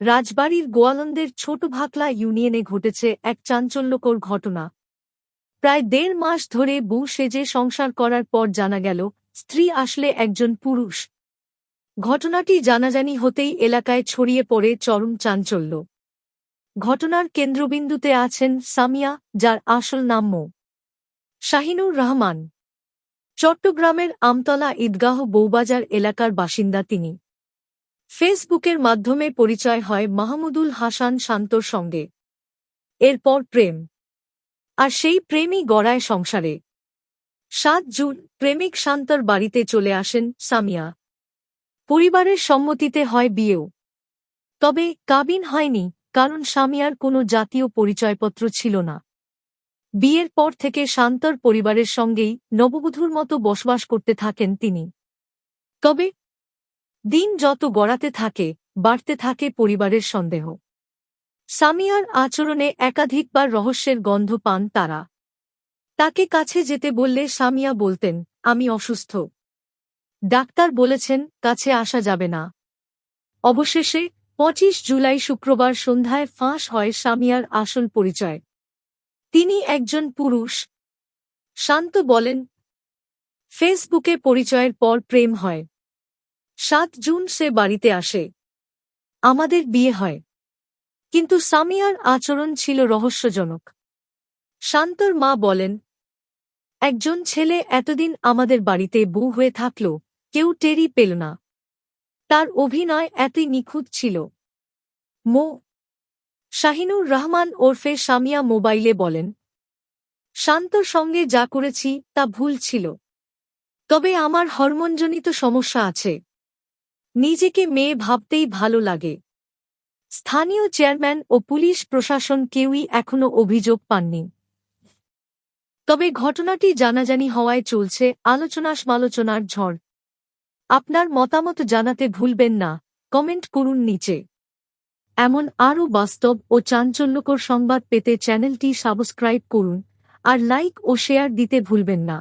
রাজবাড়ির গোয়ালন্দের ছোট ভাকলা ইউনিয়নে ঘটেছে এক চাঞ্চল্যকর ঘটনা। প্রায় দেড় মাস ধরে বউ সেজে সংসার করার পর জানা গেল, স্ত্রী আসলে একজন পুরুষ। ঘটনাটি জানাজানি হতেই এলাকায় ছড়িয়ে পড়ে চরম চাঞ্চল্য। ঘটনার কেন্দ্রবিন্দুতে আছেন সামিয়া, যার আসল নাম মো। শাহিনুর রহমান। চট্টগ্রামের আমতলা ঈদগাহ বৌবাজার এলাকার বাসিন্দা তিনি। ফেসবুকের মাধ্যমে পরিচয় হয় মাহমুদুল হাসান শান্তর সঙ্গে। এরপর প্রেম। আর সেই প্রেমই গড়ায় সংসারে। সাত জুন, প্রেমিক শান্তর বাড়িতে চলে আসেন সামিয়া। পরিবারের সম্মতিতে হয় বিয়েও। তবে কাবিন হয়নি, কারণ সামিয়ার কোনো জাতীয় পরিচয়পত্র ছিল না। বিয়ের পর থেকে শান্তর পরিবারের সঙ্গেই নববধূর মতো বসবাস করতে থাকেন তিনি। তবে দিন যত গড়াতে থাকে, বাড়তে থাকে পরিবারের সন্দেহ। সামিয়ার আচরণে একাধিকবার রহস্যের গন্ধ পান তারা। তাকে কাছে যেতে বললে সামিয়া বলতেন, আমি অসুস্থ। ডাক্তার বলেছেন, কাছে আসা যাবে না। অবশেষে পঁচিশ জুলাই শুক্রবার সন্ধ্যায় ফাঁস হয় সামিয়ার আসল পরিচয়। তিনি একজন পুরুষ। শান্ত বলেন, ফেসবুকে পরিচয়ের পর প্রেম হয়। সাত জুন সে বাড়িতে আসে। আমাদের বিয়ে হয়। কিন্তু সামিয়ার আচরণ ছিল রহস্যজনক। শান্তর মা বলেন, একজন ছেলে এতদিন আমাদের বাড়িতে বউ হয়ে থাকল, কেউ টেরি পেল না। তার অভিনয় এতই নিখুঁত ছিল। মো. শাহিনুর রহমান ওরফে সামিয়া মোবাইলে বলেন, শান্তর সঙ্গে যা করেছি তা ভুল ছিল। তবে আমার হরমোনজনিত সমস্যা আছে। নিজেকে মেয়ে ভাবতেই ভালো লাগে। স্থানীয় চেয়ারম্যান ও পুলিশ প্রশাসন কেউই এখনও অভিযোগ পাননি। তবে ঘটনাটি জানাজানি হওয়ায় চলছে আলোচনা সমালোচনার ঝড়। আপনার মতামত জানাতে ভুলবেন না, কমেন্ট করুন নিচে। এমন আরও বাস্তব ও চাঞ্চল্যকর সংবাদ পেতে চ্যানেলটি সাবস্ক্রাইব করুন, আর লাইক ও শেয়ার দিতে ভুলবেন না।